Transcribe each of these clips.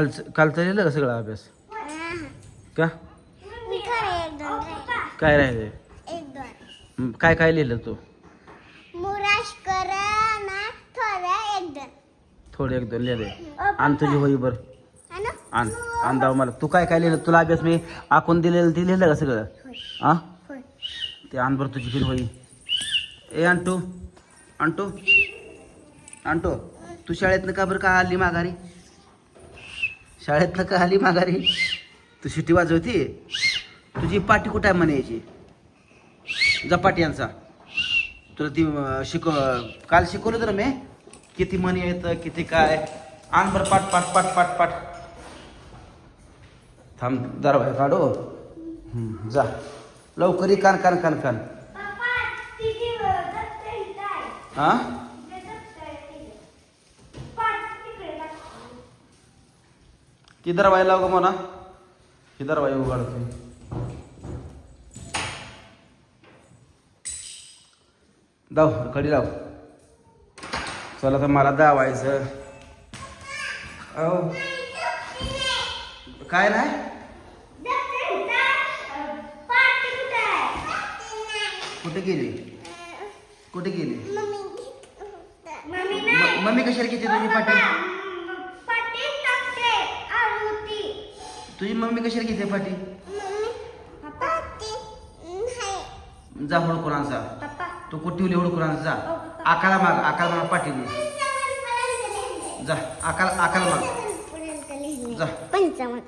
कालचं कालचं लिहिलं का सगळा अभ्यास? का. काय राहिले? काय काय लिहिलं तू? ना थोडं एक दोन. थोडे एक दोन लिहिले. आण तुझी होई बर है आण आण दाव मला. तू काय काय लिहिलं? तुला अभ्यास मी आखून दिलेलं ते लिहिलं का सगळं? हा होय. ते आण बरं तुझी फिर होई. ए आणतो आणतो आणतो तू शाळेतनं का बरं का आली माघारी? शाळेतनं का आली माघारी. तू शिटी वाजवती? तुझी पाठी कुठं आहे म्हणायची जपाटी यांचा. तुला ती अं, शिकव काल शिकवलं तर मी? किती म्हणी येतं किती काय? आण बरं पाठ पाठ पाठ पाठ पाठ थांब दरवाजा काढो. जा. लवकर कान कान कान कान. हा ती दरवाजा लाव ग म्हणा ती दरवाजा उघडते दाव कडी लाव चला तर मला दावायचं अहो काय नाही कुठे गेली? कुठे गेली? मम्मी कशाला घेते तुझी पाठी तुझी मम्मी कशाला घेते पाठी जा हुडकुरांचा तू कुठे हुडकुरांचा जा. आकाला माग आकाला माग पाठी जा आकाला आकाला माग. जा. पंचावन्न.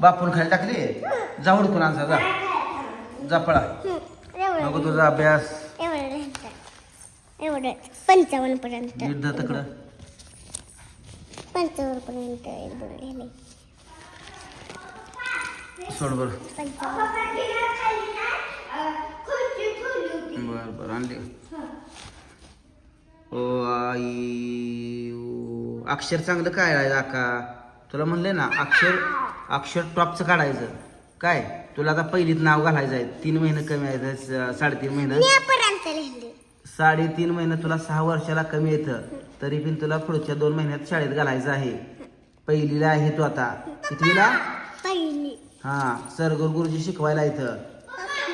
बापून खाली टाकली? जा हुडकुरांचा जा जा. पळा. नको तुझा अभ्यास. एवढं पंचावन्न पर्यंत. जा तिकडं. पंचावन्न पर्यंत सोड बरं. बर बर आणली. ओ आई. अक्षर चांगलं काय आहे आका? तुला म्हणले ना अक्षर अक्षर टॉपचं काढायचं. काय? तुला आता पहिलीत नाव घालायचं आहे. तीन महिने कमी आहे स- साडेतीन महिने. लिहिले. साडेतीन महिने तुला सहा वर्षाला कमी येतं तरी पण तुला पुढच्या दोन महिन्यात शाळेत घालायचं आहे. पहिलीला आहे तू आता. कितवीला? पहिली. हा सर गुरुजी शिकवायला इथं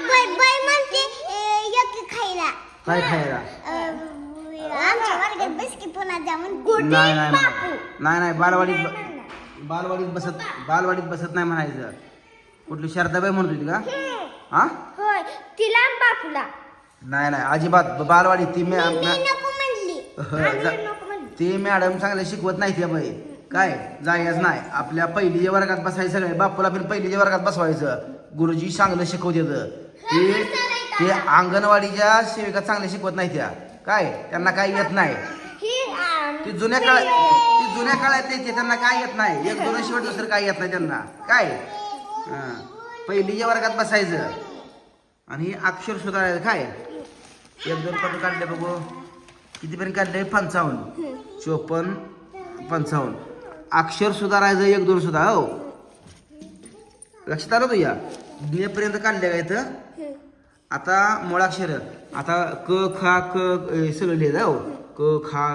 बाय बाय म्हणते एक खायला. काय खायला? आमच्या वर्गात बस की पुन्हा जाऊन गुडी नाही नाही नाही. नाही नाही बालवाडीत ब- बालवाडीत बसत बालवाडीत बसत नाही म्हणायचं. कुठली शारदाबाई म्हणत होती का? हा. होय तिला बापूला. नाही नाही अजिबात. ब- बालवाडीत ती मी नको म्हणली. जा- नको म्हणली. ती मॅडम चांगलं शिकवत नाही त्या बाई. काय? जायच नाही. आपल्या पहिलीच्या वर्गात बसायचं सगळे. बापूला पण पहिलीच्या वर्गात बसवायचं. गुरुजी चांगलं शिकवतात. ते ते अंगणवाडीच्या सेविका चांगल्या शिकवत नाही त्या. काय? त्यांना काही येत नाही. ही आम- ती जुन्या काळात ती जुन्या काळात येते त्यांना काय येत नाही. एक दोन शेवट दुसरं काय येत नाही त्यांना. काय. पहिलीच्या वर्गात बसायचं. आणि हे अक्षर सुधारायचं. काय? एक दोन पट काढले बघू. कितीपर्यंत काढले? पंचावन्न. चोपन्न पंचावन्न. अक्षर सुधारायचं एक दोन सुद्धा हो. लक्षात आलं तुझ्या? पर्यंत काढले का इथं? आता मुळाक्षर आता क खा क सगळं लिहिलं हो. क खा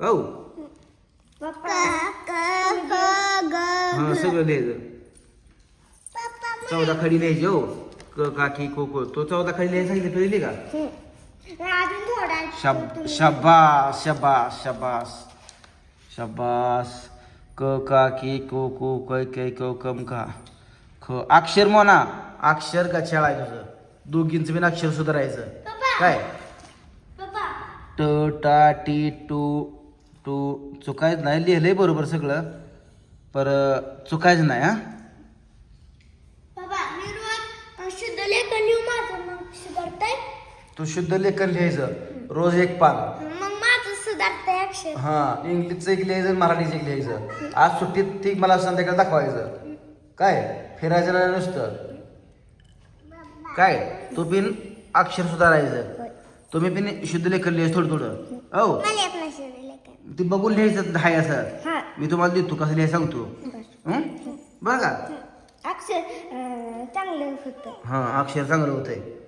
हो. हा. सगळं लिहायचं चौदा खडी लिहायची हो. क का की को तो चौदा खडी लिहायला सांगितलं तू का? अजून थोडा शब शबास शबास शबास. शबास. क का की को को कै कै को कम का. ख. अक्षर म्हणा अक्षर का आहे तुझं? दोघींचं बिन अक्षर सुधारायचं. काय? ट टा टी टू टू. चुकायचं नाही लिहिलंय बरोबर सगळं. पर चुकायचं नाही हा बाबा मी रोज शुद्ध लेखन लिहू माझं मग सुधारतंय तू शुद्ध लेखन लिहायचं. रोज एक पान. मग माझं सुधारतंय अक्षर. हा इंग्लिशचं एक लिहायचं मराठीचं एक लिहायचं. आज सुट्टीत ती मला संध्याकाळी दाखवायचं. काय? फिरायचं नाही नुसतं. काय? तू बिन अक्षर सुधारायचं. तुम्ही बिन शुद्ध लेखन लिहायचं थोडं थोडं. हो मला येत नाही शुद्ध लेखन. ती बघून लिहायचं हाय असं. हा. मी तुम्हाला देतो कसं लिहायचं सांगतो. हं? बरं का? अक्षर अं, चांगलं होतं. हां अक्षर चांगलं होतंय.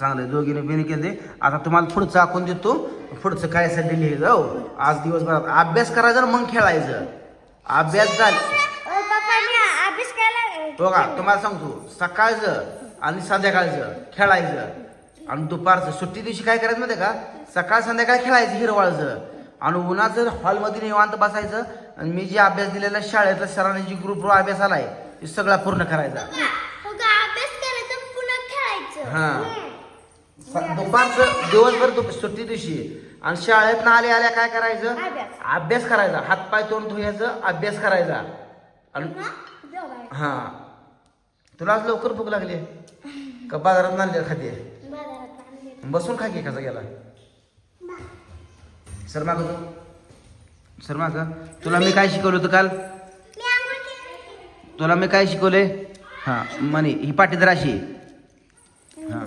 चांगलं. दोघीने बिने केले. आता तुम्हाला पुढचं आखून देतो. पुढचं काय साठी लिहिलं हो. आज दिवसभरात अभ्यास करायचा मग खेळायचं. अभ्यास झाला. करायला बघा तुम्हाला सांगतो. सकाळचं आणि संध्याकाळचं खेळायचं. आणि दुपारचं सुट्टी दिवशी काय करायचं माहिती का? सकाळ संध्याकाळ खेळायचं हिरवाळचं. आणि उन्हाचं हॉलमध्ये निवांत बसायचं आणि मी जे अभ्यास दिलेला शाळेतला सरांनी जी ग्रुपवर अभ्यास आलाय ते सगळा पूर्ण करायचा. हो दुपारचं दिवसभर दुप सुट्टी दिवशी. आणि शाळेत आल्या आल्या काय करायचं? अभ्यास. अभ्यास करायचा. हातपाय तोंड धुयाचं अभ्यास करायचा. आणि हा? हा. तुला आज लवकर भूक लागली? का बाजारात आणले खाते. बसून खा की कसा गेला? सर माग सर माग. तुला मी काय शिकवलं होतं काल. तुला मी काय शिकवले हा म्हणे ही पाटीदार अशी हा.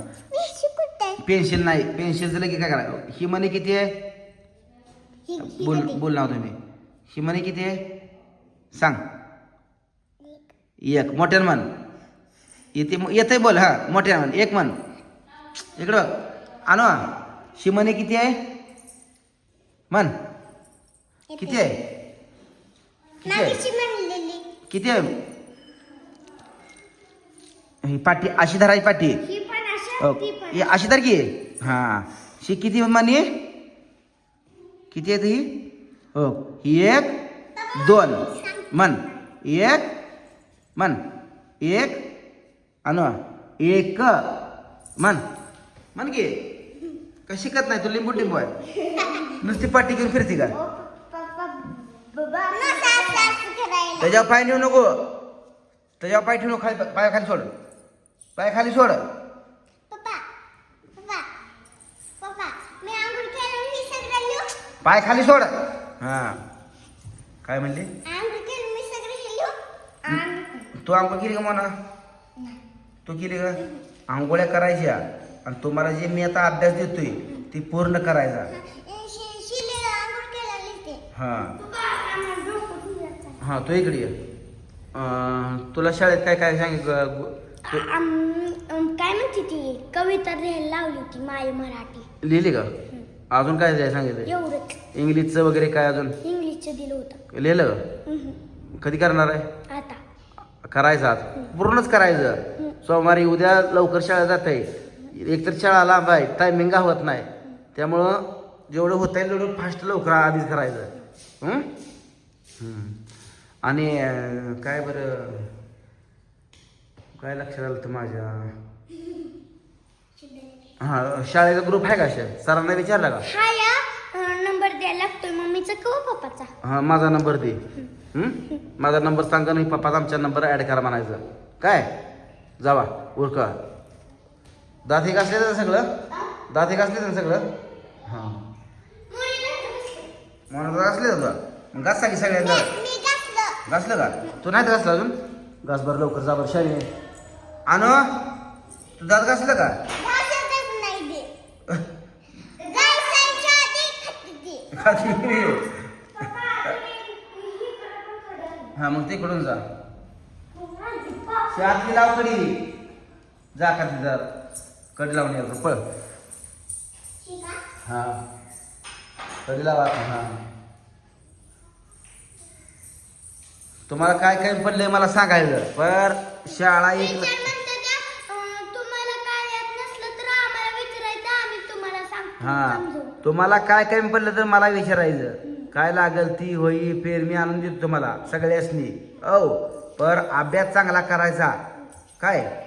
पेन्सिल नाही पेन्सिलचं लगे काय करा ही म्हणे किती आहे? बोल? बोल नाव तुम्ही. ही म्हणे किती आहे? सांग. एक. मोठ्यानं म्हण. येते येते बोल हा मोठ्यानं म्हण. एक म्हण. इकडं. आणू हा. म्हणे किती आहे? म्हण. किती आहे? किती आहे? ही पाटी अशी धरायची पण अशी तारखी आहे. हा. शी किती मानी किती आहे ही हो ही एक दोन. म्हण एक म्हण एक अनु. एक. म्हण म्हण की? का शिकत नाही तू लिंबू लिंबू आहे. नुसती पाटी घेऊन फिरती का? त्याच्यावर पाय ठेवू नको. त्याच्यावर पाय ठेवू नको खाली पाय खाली सोड. पाय खाली सोड पप्पा पप्पा पप्पा मी आंघोळ केलं मी सगळं लिहू पाय खाली सोड. हा. काय म्हणली? तू आंघोळ केली का म्हणा तू केली का? आंघोळ्या करायच्या. आणि तुम्हाला जे मी आता अभ्यास देतोय ती पूर्ण करायचा. हा. हा तू इकडे ये. अं, तुला शाळेत काय काय सांगितलं गु- तू आम- आम- काय म्हणते ती? कविता लिहायला लावली होती माय मराठी. लिहिली का? अजून काय द्याय सांगितलं एवढंच. इंग्लिशचं वगैरे काय अजून? इंग्लिशचं दिलं होतं. लिहिलं. कधी करणार आहे? आता. करायचं आज? पूर्णच करायचं. सोमवारी उद्या लवकर शाळा जात. आहे एकतर शाळा लांब आहे टायमिंग होत नाही. त्यामुळं जेवढं होत आहे तेवढं फास्ट लवकर आधीच करायचं. हं? हं. आणि अं, काय बरं? काय लक्षात आलं तर माझ्या? हां शाळेचा ग्रुप आहे का अशा? सरांना विचारला का? हा या अं, नंबर द्यायला लागतोय मम्मीचा किंवा पप्पाचा? हां माझा नंबर दे. हं? माझा नंबर सांगा नाही पप्पाचा आमच्या नंबर ॲड करा म्हणायचं. काय? जावा उरका दात एक असले ना सगळं? दात एक असले ना सगळं? हां. म्हणून तुला? मग घास की सगळ्यांना? घासलं. का? तू नाही घासला अजून? घास बरं लवकर जा बरं शाळे आणू तू दात घासलं का घासतच नाही ते घासायच्या आधी खाते ते. खाती हा मग तिकडून जा. शातली लाव कडी. जा खाती जा. कडी लावून ये. पळ. हा. कडी लावा हा. तुम्हाला काय काय पडलंय मला सांगायचं. पर शाळा एक हा. तुम्हाला काय कमी पडलं तर मला विचारायचं. काय लागल ती होई फेर मी आणून देतो तुम्हाला सगळ्यासनी. औ पर अभ्यास चांगला करायचा. काय?